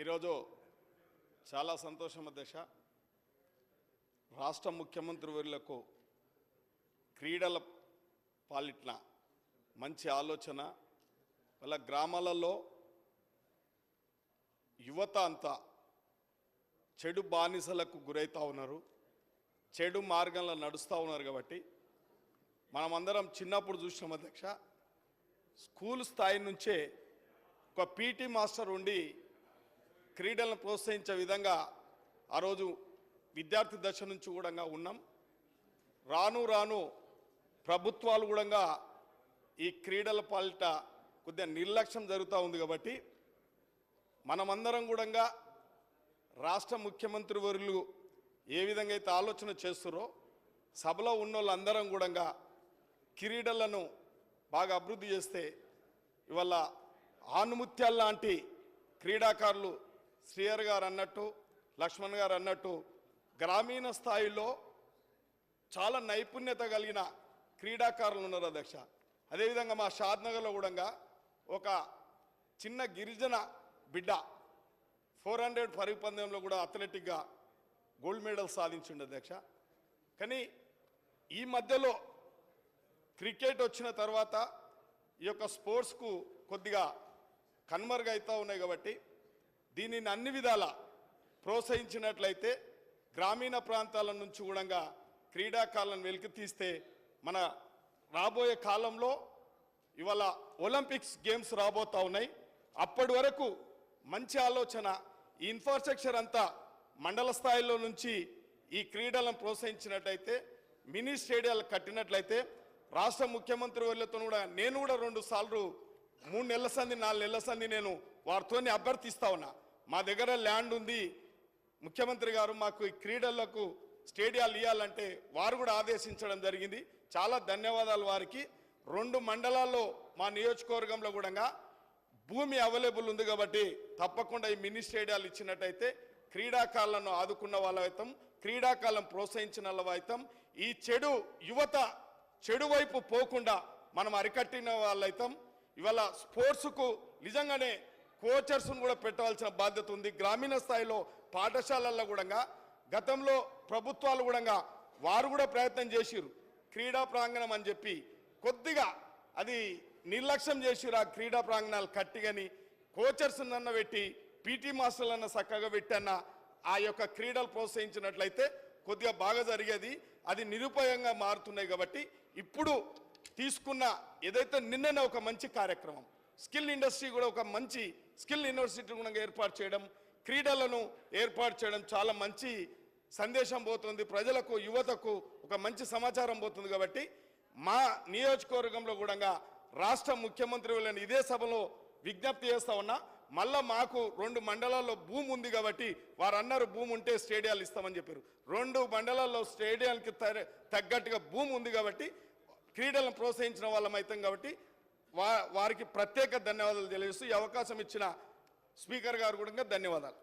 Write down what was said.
ఈరోజు చాలా సంతోషం దశ. రాష్ట్ర ముఖ్యమంత్రి వర్యులకు క్రీడల పాలిట్న మంచి ఆలోచన. వాళ్ళ గ్రామాలలో యువత అంతా చెడు బానిసలకు గురవుతూ ఉన్నారు. చెడు మార్గంలో నడుస్తూ ఉన్నారు కాబట్టి మనమందరం చిన్నప్పుడు చూసినాం అధ్యక్ష. స్కూల్ స్థాయి నుంచే ఒక పీటీ మాస్టర్ ఉండి క్రీడలను ప్రోత్సహించే విధంగా ఆ రోజు విద్యార్థి దశ నుంచి కూడా ఉన్నాం. రాను రాను ప్రభుత్వాలు కూడా ఈ క్రీడల పాలిట కొద్దిగా నిర్లక్ష్యం జరుగుతూ ఉంది కాబట్టి మనమందరం కూడా రాష్ట్ర ముఖ్యమంత్రి వర్యులు ఏ విధంగా అయితే ఆలోచన చేస్తారో సభలో ఉన్న వాళ్ళందరం కూడా క్రీడలను బాగా అభివృద్ధి చేస్తే ఇవాళ ఆనుముత్యాల లాంటి క్రీడాకారులు శ్రీయర్ గారు అన్నట్టు లక్ష్మణ్ గారు అన్నట్టు గ్రామీణ స్థాయిలో చాలా నైపుణ్యత కలిగిన క్రీడాకారులు ఉన్నారు అధ్యక్ష. అదేవిధంగా మా షాద్నగర్లో కూడా ఒక చిన్న గిరిజన బిడ్డ ఫోర్ హండ్రెడ్ పరుగు పందెంలో కూడా అథ్లెటిక్గా గోల్డ్ మెడల్ సాధించిండు అధ్యక్ష. కానీ ఈ మధ్యలో క్రికెట్ వచ్చిన తర్వాత ఈ యొక్క స్పోర్ట్స్కు కొద్దిగా కన్మరుగైతూ ఉన్నాయి కాబట్టి దీనిని అన్ని విధాల ప్రోత్సహించినట్లయితే గ్రామీణ ప్రాంతాల నుంచి కూడా క్రీడాకారులను వెలికి తీస్తే మన రాబోయే కాలంలో ఇవాళ ఒలింపిక్స్ గేమ్స్ రాబోతూ ఉన్నాయి. అప్పటి వరకు మంచి ఆలోచన ఈ ఇన్ఫ్రాస్ట్రక్చర్ అంతా మండల స్థాయిలో నుంచి ఈ క్రీడలను ప్రోత్సహించినట్టయితే మినీ స్టేడియాలు కట్టినట్లయితే రాష్ట్ర ముఖ్యమంత్రి వాళ్ళతో కూడా నేను కూడా రెండు సార్లు మూడు నెలల సంది నాలుగు నెలల సంది నేను వారితోనే అభ్యర్థిస్తా ఉన్నా. మా దగ్గర ల్యాండ్ ఉంది. ముఖ్యమంత్రి గారు మాకు ఈ క్రీడలకు స్టేడియాలు ఇవ్వాలంటే వారు కూడా ఆదేశించడం జరిగింది. చాలా ధన్యవాదాలు వారికి. రెండు మండలాల్లో మా నియోజకవర్గంలో కూడా భూమి అవైలబుల్ ఉంది కాబట్టి తప్పకుండా ఈ మినీ స్టేడియాలు ఇచ్చినట్టయితే క్రీడాకారులను ఆదుకున్న వాళ్ళైతాం క్రీడాకాలం ప్రోత్సహించిన వాళ్ళైతాం ఈ చెడు యువత చెడు వైపు పోకుండా మనం అరికట్టిన వాళ్ళైతాం ఇవాళ స్పోర్ట్స్కు నిజంగానే కోచర్స్ను కూడా పెట్టవలసిన బాధ్యత ఉంది. గ్రామీణ స్థాయిలో పాఠశాలల్లో కూడా గతంలో ప్రభుత్వాలు కూడా వారు కూడా ప్రయత్నం చేసిరు క్రీడా ప్రాంగణం అని చెప్పి కొద్దిగా అది నిర్లక్ష్యం చేసిరు ఆ క్రీడా ప్రాంగణాలు కట్టిగని కోచర్స్ అన్న పెట్టి పీటీ మాస్టర్లన్న చక్కగా పెట్టన్న ఆ యొక్క క్రీడలు ప్రోత్సహించినట్లయితే కొద్దిగా బాగా జరిగేది. అది నిరుపయోగంగా మారుతున్నాయి కాబట్టి ఇప్పుడు తీసుకున్న ఏదైతే నిన్ననే ఒక మంచి కార్యక్రమం స్కిల్ ఇండస్ట్రీ కూడా ఒక మంచి స్కిల్ యూనివర్సిటీ కూడా ఏర్పాటు చేయడం క్రీడలను ఏర్పాటు చేయడం చాలా మంచి సందేశం పోతుంది. ప్రజలకు యువతకు ఒక మంచి సమాచారం పోతుంది కాబట్టి మా నియోజకవర్గంలో కూడా రాష్ట్ర ముఖ్యమంత్రి వాళ్ళని ఇదే సభలో విజ్ఞప్తి చేస్తా ఉన్నా మళ్ళా మాకు రెండు మండలాల్లో భూమి ఉంది కాబట్టి వారు అన్నారు భూమి ఉంటే స్టేడియాలు ఇస్తామని చెప్పారు. రెండు మండలాల్లో స్టేడియానికి తగ్గట్టుగా భూమి ఉంది కాబట్టి క్రీడలను ప్రోత్సహించిన వాళ్ళం అవుతాం కాబట్టి వా వారికి ప్రత్యేక ధన్యవాదాలు తెలియజేస్తూ ఈ అవకాశం ఇచ్చిన స్పీకర్ గారు కూడా ధన్యవాదాలు.